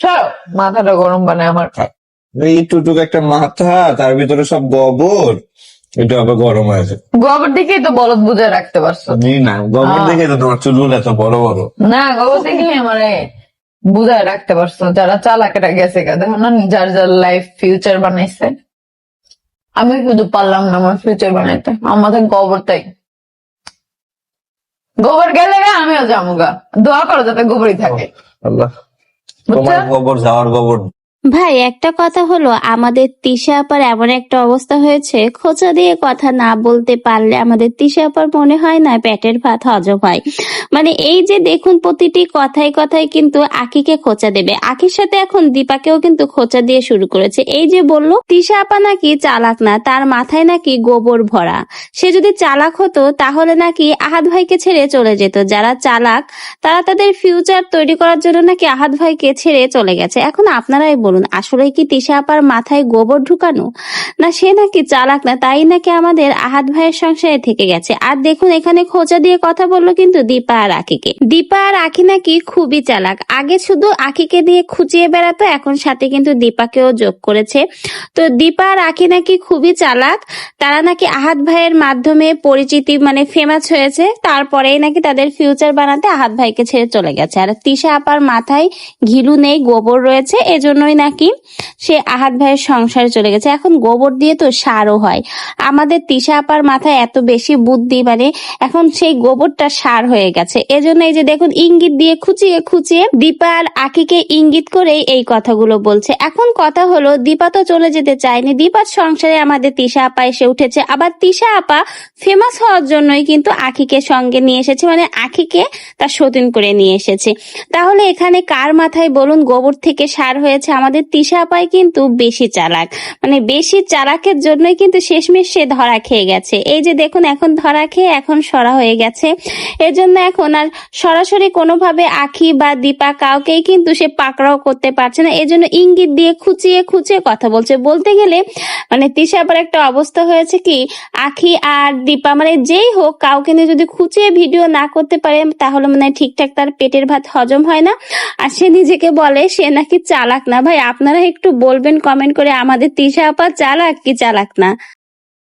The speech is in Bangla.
সব মাথাটা গরম বানায় আমার এই টুটুক একটা মাথা তার ভিতরে সব গোবর এটা আবার গরম হয়ে যায়। গোবর দিকেই তো বলদ বুঝে রাখতে পারছ। না গোবর। দেখে তো তোমার চুলগুলো এত বড় বড়। না গোবর দিকেই আমার বুঝায় রাখতে পারছ। যারা চালাকেটা গেছে দেখো না যার যার লাইফ ফিউচার বানাইছে। আমি শুধু পারলাম না আমার ফিউচার বানাইতে। আমার মাথায় গোবর তাই গোবর গেলে আমিও যাব গা। দোয়া করো যাতে গোবরই থাকে। আল্লাহ। তোমার গোবর যাওয়ার গোবর। ভাই, একটা কথা হলো, আমাদের তিশা আপার এমন একটা অবস্থা হয়েছে, খোঁচা দিয়ে কথা না বলতে পারলে আমাদের তিশা আপার মনে হয় না পেটের ভাত হজম হয়। মানে এই যে দেখুন, প্রতিটি কথায় কথায় কিন্তু আকিকে খোঁচা দেবে। আকির সাথে এখন দীপাকেও কিন্তু খোঁচা দিয়ে শুরু করেছে। এই যে বলল, তিশা আপা নাকি চালাক না, তার মাথায় নাকি গোবর ভরা। সে যদি চালাক হতো, তাহলে নাকি আহাদ ভাইকে ছেড়ে চলে যেত। যারা চালাক, তারা তাদের ফিউচার তৈরি করার জন্য নাকি আহাদ ভাইকে ছেড়ে চলে গেছে। এখন আপনারাই বলুন আসলে কি তিশা আপার মাথায় গোবর ঢুকানো? না, সে নাকি চালাক না, তাই নাকি আমাদের আহাত ভাইয়ের সংসারে থেকে গেছে। আর দেখুন, এখানে খোঁচা দিয়ে কথা বলল কিন্তু দীপা আর আখিকে দীপা আর আখি নাকি খুবই চালাক। আগে শুধু আখিকে দিয়ে খুঁচিয়ে বেড়াতো, এখন সাথে কিন্তু দীপাকেও যোগ করেছে। তো দীপা আর আখি নাকি খুবই চালাক। তারা নাকি আহাত ভাইয়ের মাধ্যমে পরিচিতি মানে ফেমাস হয়েছে। তারপরেই নাকি তাদের ফিউচার বানাতে আহাদ ভাইকে ছেড়ে চলে গেছে। আর তিশা আপার মাথায় ঘিলু নেই, গোবর রয়েছে, এজন্যই নাকি? সে আহাদ ভাইয়ের সংসারে চলে গেছে। এখন গোবর দিয়ে তো সারও হয়। আমাদের তিশা আপার মাথায় এত বেশি বুদ্ধি মানে এখন সেই গোবরটা সার হয়ে গেছে। এজন্য এই যে দেখুন, ইঙ্গিত দিয়ে খুঁচিয়ে খুঁচিয়ে দীপা আর আখিকে ইঙ্গিত করেই এই কথাগুলো বলছে। এখন কথা হলো, দীপা তো চলে যেতে চায়নি। দীপার সংসারে আমাদের তিশা আপা এসে উঠেছে। আবার তিশা আপা ফেমাস হওয়ার জন্যই কিন্তু আখিকে সঙ্গে নিয়ে এসেছে মানে আখিকে তার সতীন করে নিয়ে এসেছে। তাহলে এখানে কার মাথায় বলুন, গোবর থেকে সার হয়েছে আমাদের তিশা আপাই কিন্তু বেশি চালাক। মানে বেশি চালাকের জন্যই কিন্তু শেষমেশ সে ধরা খেয়ে গেছে। এই যে দেখুন, এখন ধরা খেয়ে এখন সরা হয়ে গেছে। এজন্য এখন আর সরাসরি কোনোভাবে আখি বা দীপা কাউকেই কিন্তু সে পাকড়াও করতে পারছে না। এজন্য ইঙ্গিত দিয়ে খুচিয়ে খুচিয়ে কথা বলছে। বলতে গেলে মানে তিশা আবার একটা অবস্থা হয়েছে কি, আখি আর দীপা মানে যেই হোক, কাউকে নিয়ে যদি খুচিয়ে ভিডিও না করতে পারে, তাহলে মানে ঠিকঠাক তার পেটের ভাত হজম হয় না। আর সে নিজেকে বলে সে নাকি চালাক না ভাই। আপনারা একটু বলবেন কমেন্ট করে আমাদের তৃষা আপা চালাক কি চালাক না।